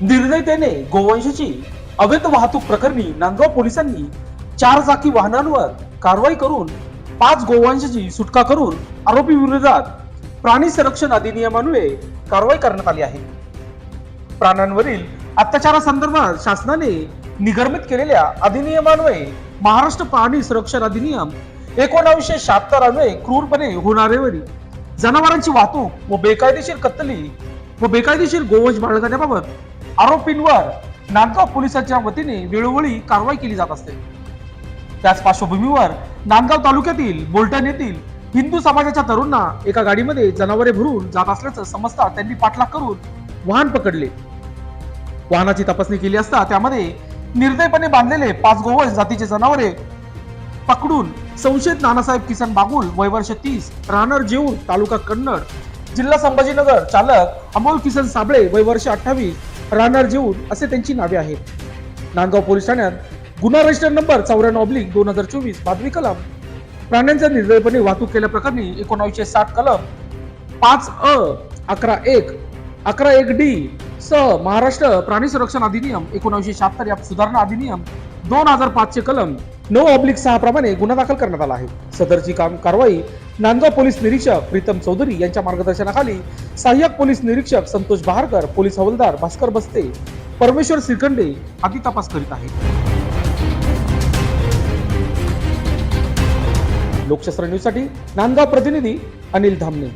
निर्णयतेने गोवंशाची अवैध वाहतूक प्रकरणी नांदगाव पोलिसांनी चार चाकी वाहनांवर कारवाई करून पाच गोवंशाची सुटका करून आरोपी विरोधात प्राणी संरक्षण अधिनियमान्वये कारवाई करण्यात आली आहे. प्राण्यांवरील अत्याचारासंदर्भात शासनाने निगर्मित केलेल्या अधिनियमान्वये महाराष्ट्र प्राणी संरक्षण अधिनियम एकोणावीसशे शहात्तर अन्वये क्रूरपणे होणारेवरी जनावरांची वाहतूक व बेकायदेशीर कत्तली व बेकायदेशीर गोवंश बाळगण्याबाबत आरोपींवर नांदगाव पोलिसांच्या वतीने वेळोवेळी कारवाई केली जात असते. त्याच पार्श्वभूमीवर नांदगाव तालुक्यातील बोलटण येथील हिंदू समाजाच्या तरुणांना एका गाडीमध्ये जनावरे भरून जात असल्याचं समजता त्यांनी पाठलाग करून वाहन पकडले. वाहनाची तपासणी केली असता त्यामध्ये निर्दयपणे बांधलेले पाच गोवंश जातीचे जनावरे पकडून संशयित नानासाहेब किसन बागुल वय वर्ष तीस राहणार जेऊर तालुका कन्नड जिल्हा संभाजीनगर चालक अमोल किसन साबळे वय वर्ष अठ्ठावीस राहणार जेऊर असे त्यांची नावे आहेत. नांदगाव पोलीस ठाण्यात गुन्हा रजिस्टर नंबर चौऱ्याण्णव ऑब्लिक दोन हजार चोवीस बातमी कलम प्राण्यांचा निर्दयपणे वाहतूक केल्याप्रकरणी एकोणावीसशे साठ कलम पाच अ अकरा एक अकरा एक डी स महाराष्ट्र प्राणी संरक्षण अधिनियम एकोणीसशे शहात्तर या सुधारणा अधिनियम दोन हजार पाचशे कलम नऊ ऑब्लिक सहा प्रमाणे गुन्हा दाखल करण्यात आला आहे. सदरची काम कारवाई नांदगाव पोलीस निरीक्षक प्रीतम चौधरी यांच्या मार्गदर्शनाखाली सहाय्यक पोलीस निरीक्षक संतोष बहारकर पोलीस हवालदार भास्कर बस्ते परमेश्वर श्रीखंडे आदी तपास करीत आहेत. लोकशास्त्र न्यूजसाठी नांदगाव प्रतिनिधी अनिल धामणे.